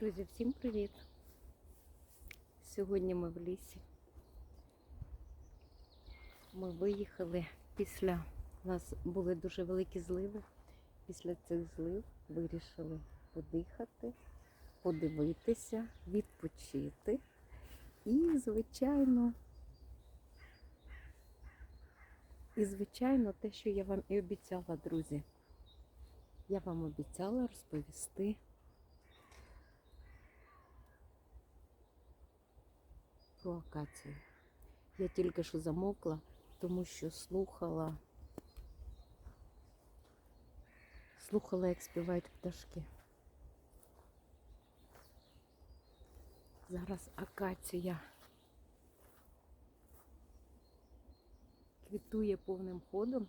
Друзі, всім привіт! Сьогодні ми в лісі. Ми виїхали після у нас були дуже великі зливи. Після цих злив вирішили подихати, подивитися, відпочити. І, звичайно, і, звичайно, те, що я вам і обіцяла, друзі. Я вам обіцяла розповісти про акацію. Я тільки що замовкла, тому що слухала, слухала, як співають пташки. Зараз акація квітує повним ходом.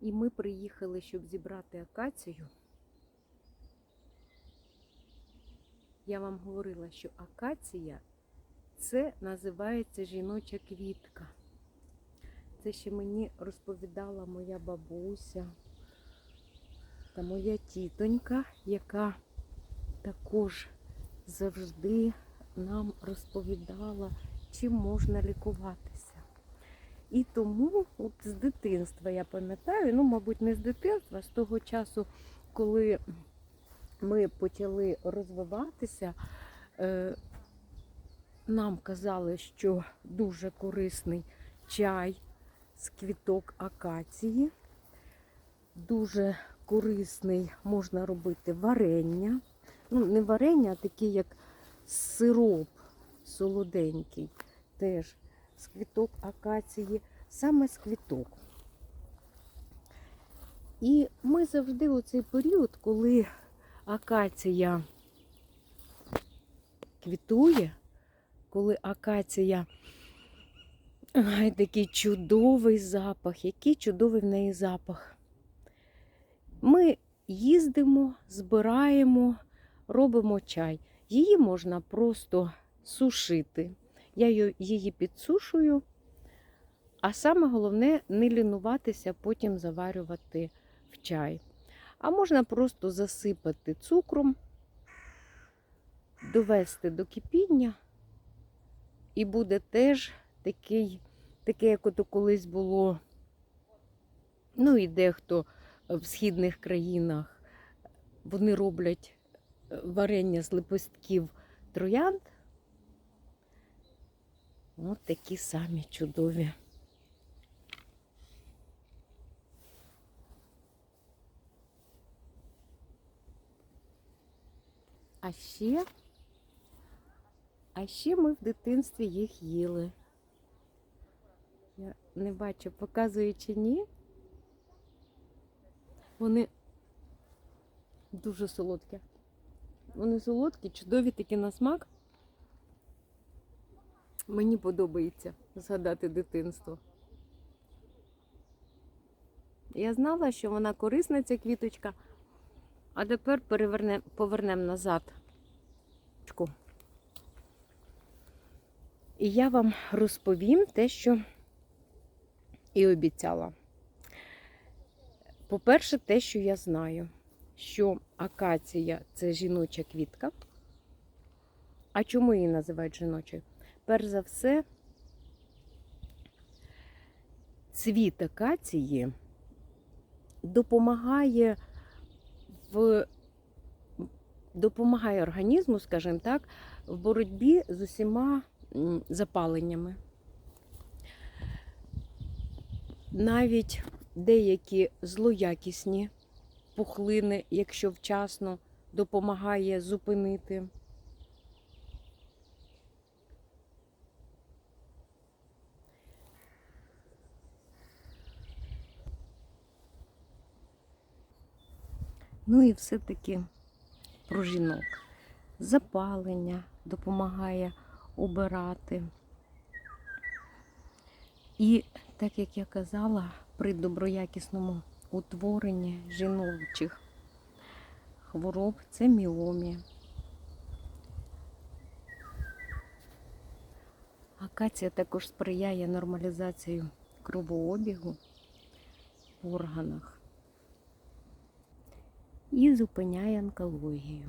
І ми приїхали, щоб зібрати акацію. Я вам говорила, що акація це називається жіноча квітка. Це ще мені розповідала моя бабуся та моя тітонька, яка також завжди нам розповідала, чим можна лікуватися. І тому от з дитинства я пам'ятаю, ну, мабуть, не з дитинства, а з того часу, коли ми почали розвиватися, е, нам казали, що дуже корисний чай з квіток акації, дуже корисний можна робити варення. Ну, не варення, а такий, як сироп солоденький, теж з квіток акації, саме з квіток. І ми завжди у цей період, коли акація квітує, коли акація ай, такий чудовий запах, який чудовий в неї запах. Ми їздимо, збираємо, робимо чай. Її можна просто сушити. Я її- підсушую, а саме головне не лінуватися, потім заварювати в чай. А можна просто засипати цукром, довести до кипіння, і буде теж такий, таке, як ото колись було, ну і дехто в східних країнах вони роблять е, варення з лепестків троянд. Ось такі самі чудові. А ще, а ще ми в дитинстві їх їли. Я не бачу, показую чи ні. Вони дуже солодкі. Вони солодкі, чудові такі на смак. Мені подобається згадати дитинство. Я знала, що вона корисна, ця квіточка, а тепер переверне, повернемо назад. І я вам розповім те, що і обіцяла. По-перше, те, що я знаю, що акація це жіноча квітка. А чому її називають жіночою? Перш за все, цвіт акації допомагає в допомагає організму, скажімо так, в боротьбі з усіма запаленнями. Навіть деякі злоякісні пухлини, якщо вчасно допомагає зупинити. Ну і все-таки про жінок. Запалення допомагає обирати. І так як я казала, при доброякісному утворенні жіночих хвороб це міомі. Акація також сприяє нормалізації кровообігу в органах. І зупиняє онкологію.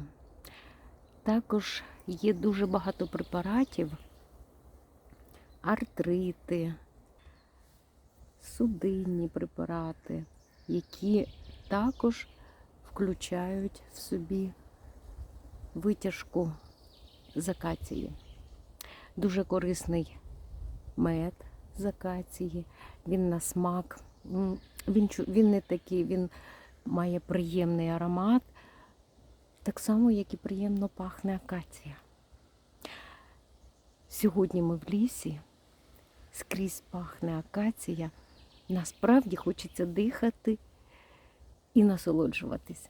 Також є дуже багато препаратів, артрити, судинні препарати, які також включають в собі витяжку з акації. Дуже корисний мед з акації, він на смак. Він, він не такий, він має приємний аромат, так само, як і приємно пахне акація. Сьогодні ми в лісі, скрізь пахне акація. Насправді хочеться дихати і насолоджуватися.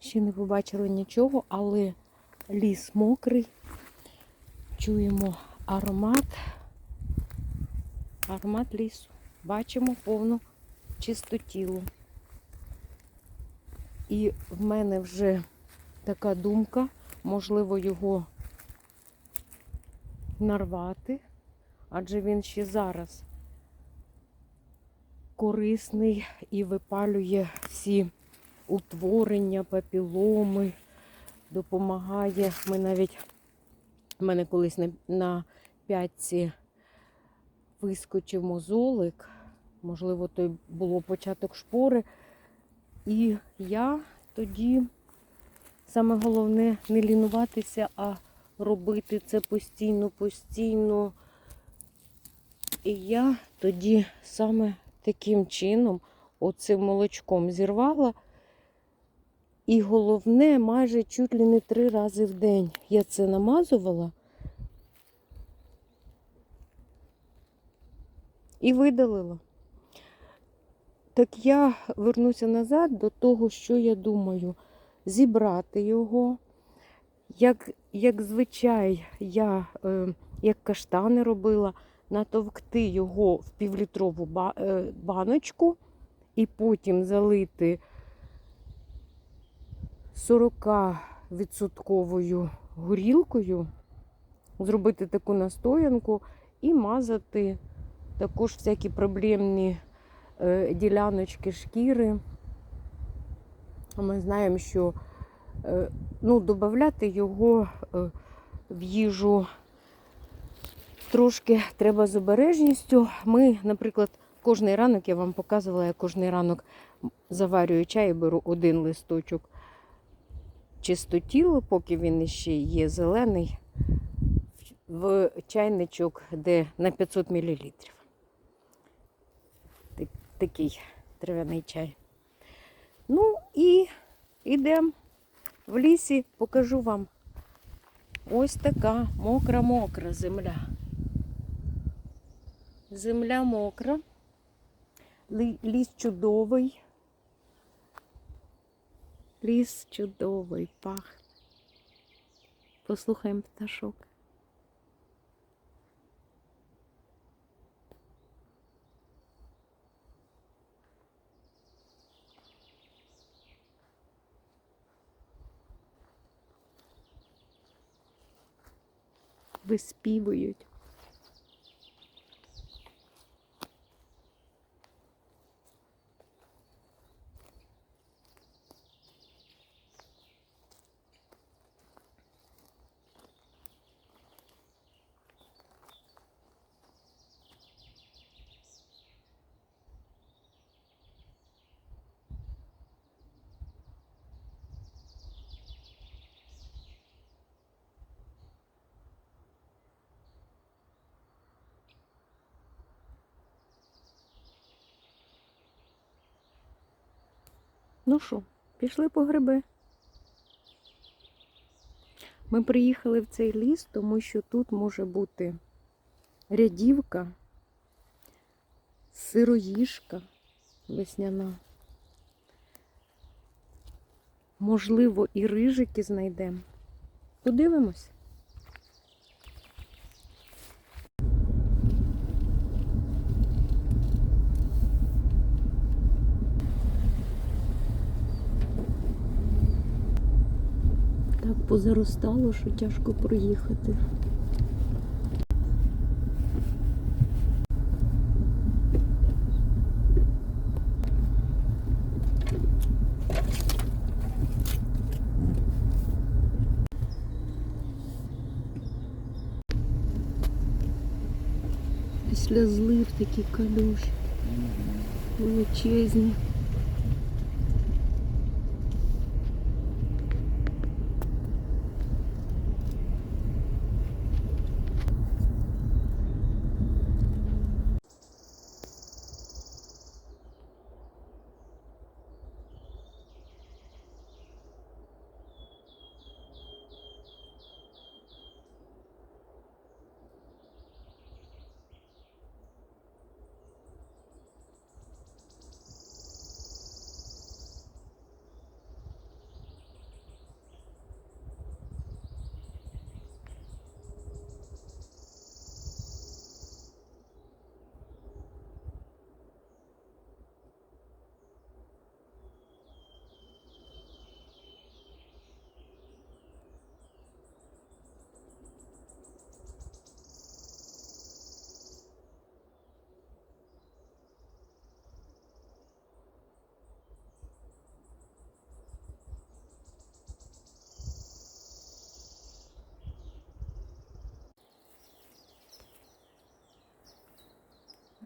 Ще не побачили нічого, але ліс мокрий. Чуємо аромат, аромат лісу. Бачимо повну чистотілу. І в мене вже така думка, можливо, його нарвати, адже він ще зараз корисний і випалює всі утворення, папіломи, допомагає. Ми навіть в мене колись на, п'ятці вискочив мозолик, можливо, то було початок шпори. І я тоді саме головне не лінуватися, а робити це постійно, постійно. І я тоді саме таким чином, оцим молочком зірвала. І головне, майже чуть ли не три рази в день я це намазувала і видалила. Так я вернуся назад до того, що я думаю, зібрати його. Як, як звичай, я, е, як каштани робила, натовкти його в півлітрову ба- е, баночку і потім залити 40% горілкою, зробити таку настоянку і мазати також всякі проблемні діляночки шкіри. Ми знаємо, що е, ну, додати його е, в їжу трошки треба з обережністю. Ми, наприклад, кожний ранок я вам показувала, я кожний ранок заварюю чай і беру один листочок чистотілу, поки він ще є зелений, в чайничок, де на 500 мл. Такий трав'яний чай. Ну і йдемо в лісі, покажу вам. Ось така мокра-мокра земля. Земля мокра, ліс чудовий. Ліс чудовий, пахне. Послухаємо пташок. Виспівують. Ну що, пішли по гриби. Ми приїхали в цей ліс, тому що тут може бути рядівка, сироїжка весняна. Можливо, і рижики знайдемо. Подивимось. позаростало, що тяжко проїхати. Після злив такі калюжі величезні.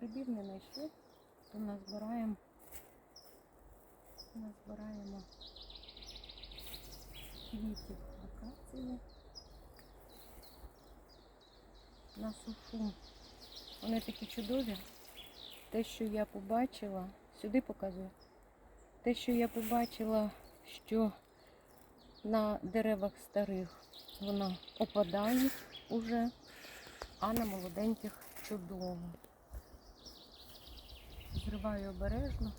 Грибів не знайшли, то назбираємо, назбираємо квітів акації на сушу. Вони такі чудові. Те, що я побачила, сюди показую. Те, що я побачила, що на деревах старих вона опадають уже, а на молоденьких чудово. Зриваю обережно,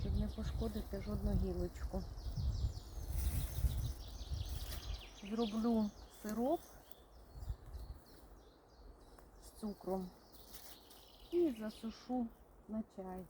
щоб не пошкодити жодну гілочку. Зроблю сироп з цукром і засушу на чай.